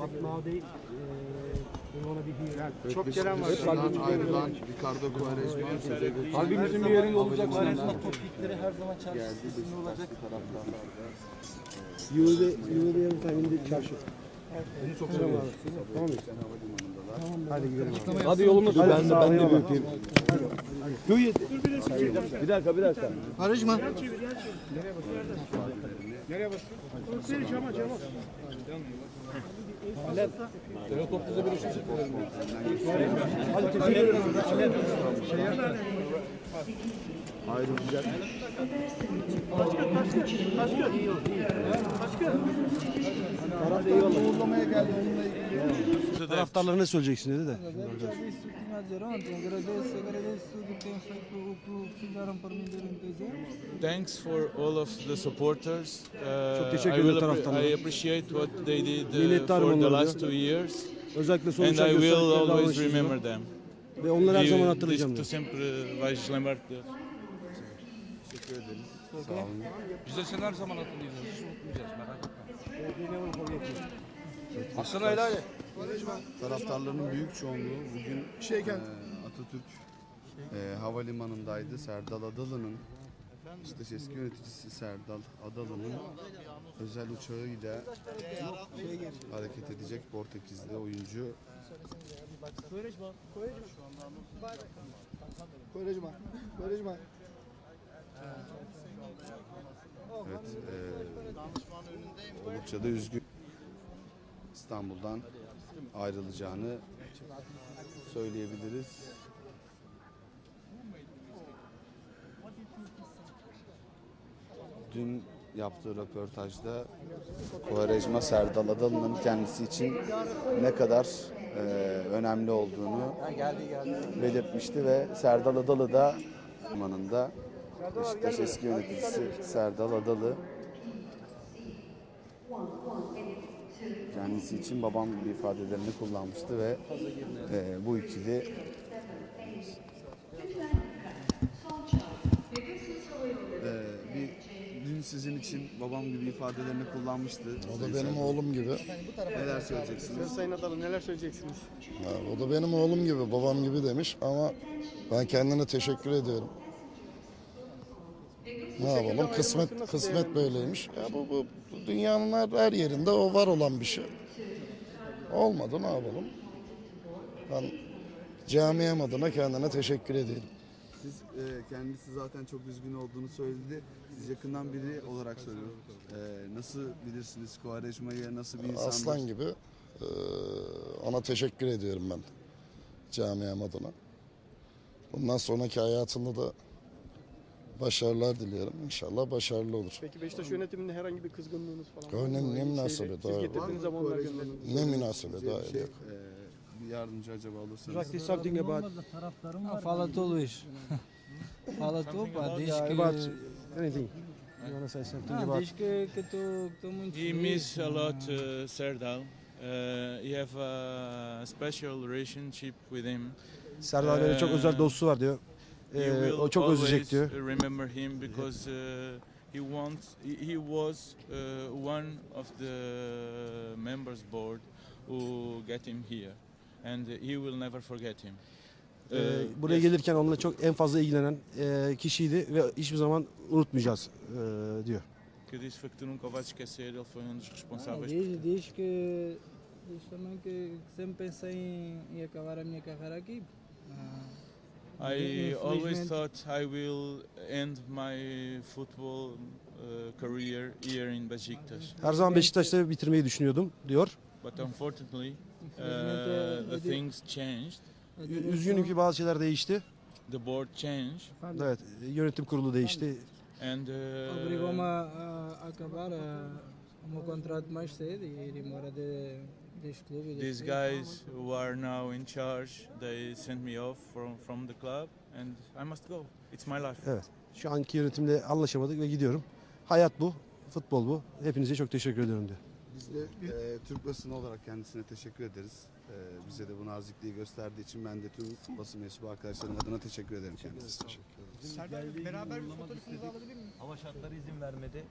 But now they, uh, they wanna be here. Çok gelen var. Beşiktaş'tan ayrılan Ricardo Quaresma Kalbimizin bir yerinde olacak. Topikleri her zaman çarşısında olacak. You will be, you will be every time in the çarşı. Beni çok seviyorum. Tamam mı? Hadi gidelim. Hadi yolumuz. Hadi ben de ben de bir öpeyim. Bir dakika bir dakika. Karışma. Ayrılacak. Taraftarlara ne söyleyeceksin dedi de. Ontem, agradeço, agradeço tudo que têm feito, o que fizeram para mim durante dois anos. Thanks for all of the supporters. Uh, Çok teşekkür ederim taraftarlara. I appreciate what they did uh, for the last two years, Özellikle son and I will always remember them. Ve onları her zaman hatırlayacağım Tu sempre vais lembrar-te deles. Teşekkür ederiz. Sağ olun. Biz de seni her zaman hatırlayacağız. Hiç unutmayacağız merak etme. Hasan helal et. Taraftarların büyük çoğunluğu bugün e, Atatürk e, Havalimanı'ndaydı. Serdal Adalı'nın işte eski yöneticisi Serdal Adalı'nın özel uçağıyla hareket edecek Portekizli oyuncu Karışma. Karışma. Evet, e, oldukça da üzgün İstanbul'dan ayrılacağını söyleyebiliriz. Dün yaptığı röportajda Quaresma Serdal Adalı'nın kendisi için ne kadar e, önemli olduğunu belirtmişti ve Serdal Adalı da zamanında Beşiktaş eski yöneticisi Serdal Adalı kendisi için babam gibi ifadelerini kullanmıştı ve e, bu ikili e, bir dün sizin için babam gibi ifadelerini kullanmıştı. O da benim oğlum gibi. Neler söyleyeceksiniz? Sayın Adalı neler söyleyeceksiniz? Ha, o da benim oğlum gibi, babam gibi demiş ama ben kendine teşekkür ediyorum. Ne yapalım? Kısmet kısmet böyleymiş. Ya bu, bu, dünyanın her, her yerinde o var olan bir şey. Olmadı ne yapalım? Ben camiam adına kendine teşekkür ediyorum. Siz e, kendisi zaten çok üzgün olduğunu söyledi. Siz yakından biri olarak söylüyorum. E, nasıl bilirsiniz Quaresma'yı nasıl bir insan? Aslan gibi eee, ona teşekkür ediyorum ben camiam adına. Bundan sonraki hayatında da başarılar diliyorum. İnşallah başarılı olur. Peki Beşiktaş yönetiminde herhangi bir kızgınlığınız falan var mı? Ne Şeyle, münasebet, Siz getirdiğiniz zamanlar gönderdiğiniz. Ne münasebet, hayır şey, yok. e, bir yardımcı acaba olursanız. There's something about, Fala tu, Luís. Fala tu, pá. Diz yeah, que... about anything. You wanna say something about... diz que que estou estou muito He feliz. miss a lot uh, Serdal. Uh, he have a special relationship with him. Serdar Bey'le çok özel dostu var diyor. Will o çok özleyecek diyor. remember him because uh, he wants he, was uh, one of the members board who get him here and he will never forget him. Ee, Uh, buraya yes. gelirken onunla çok en fazla ilgilenen e, kişiydi ve hiçbir zaman unutmayacağız e, diyor. que foi que tu nunca vais esquecer, ele foi um dos responsáveis. diz, diz que diz também que, que sempre pensei em, em acabar a minha carreira aqui. Ah, I always thought I will end my football uh, career here in Besiktas, Her zaman Beşiktaş'ta bitirmeyi düşünüyordum diyor. but unfortunately uh, the things changed. Ü- Üzgünüm ki bazı şeyler değişti. The board changed Evet, yönetim kurulu değişti. and uh, obrigou-me a, a acabar a, meu contrato mais cedo e ir embora de, deste clube. these guys who are now in charge, they sent me off from from the club, and I must go. It's my life. Evet. Şu anki yönetimle anlaşamadık ve gidiyorum. Hayat bu, futbol bu. Hepinize çok teşekkür ediyorum diyor. Biz de e, Türk basını olarak kendisine teşekkür ederiz. E, bize de bu nazikliği gösterdiği için ben de tüm basın mensubu arkadaşlarım adına teşekkür ederim kendisine. Hava şartları izin vermedi.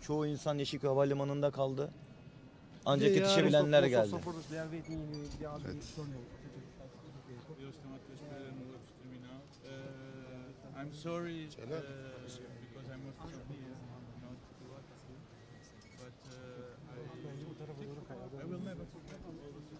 Çoğu insan Yeşilköy Havalimanı'nda kaldı. ancak yetişebilenler geldi. Evet. Uh, I'm sorry uh, because I'm not but uh, I, I will never forget all the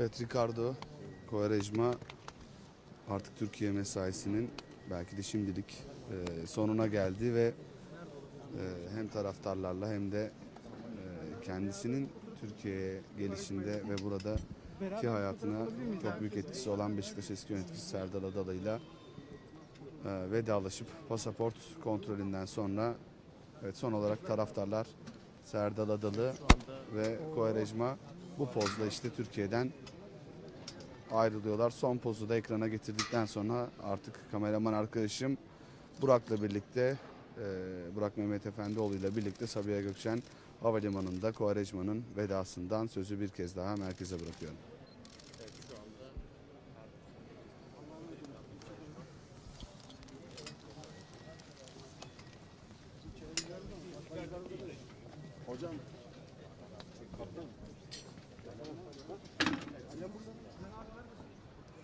Evet Ricardo Quaresma artık Türkiye mesaisinin belki de şimdilik e, sonuna geldi ve e, hem taraftarlarla hem de e, kendisinin Türkiye'ye gelişinde ve burada ki hayatına çok büyük etkisi olan Beşiktaş eski yöneticisi Serdar Adalı'yla e, vedalaşıp pasaport kontrolünden sonra evet son olarak taraftarlar Serdar Adalı ve Kovarejma bu pozla işte Türkiye'den ayrılıyorlar. Son pozu da ekrana getirdikten sonra artık kameraman arkadaşım Burak'la birlikte e, Burak Mehmet Efendioğlu ile birlikte Sabiha Gökçen Havalimanı'nda Kovarejma'nın vedasından sözü bir kez daha merkeze bırakıyorum.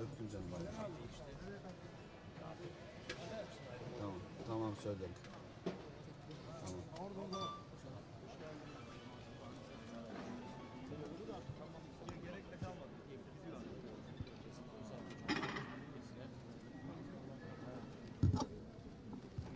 Öptüm canım. Tamam, tamam söylerim.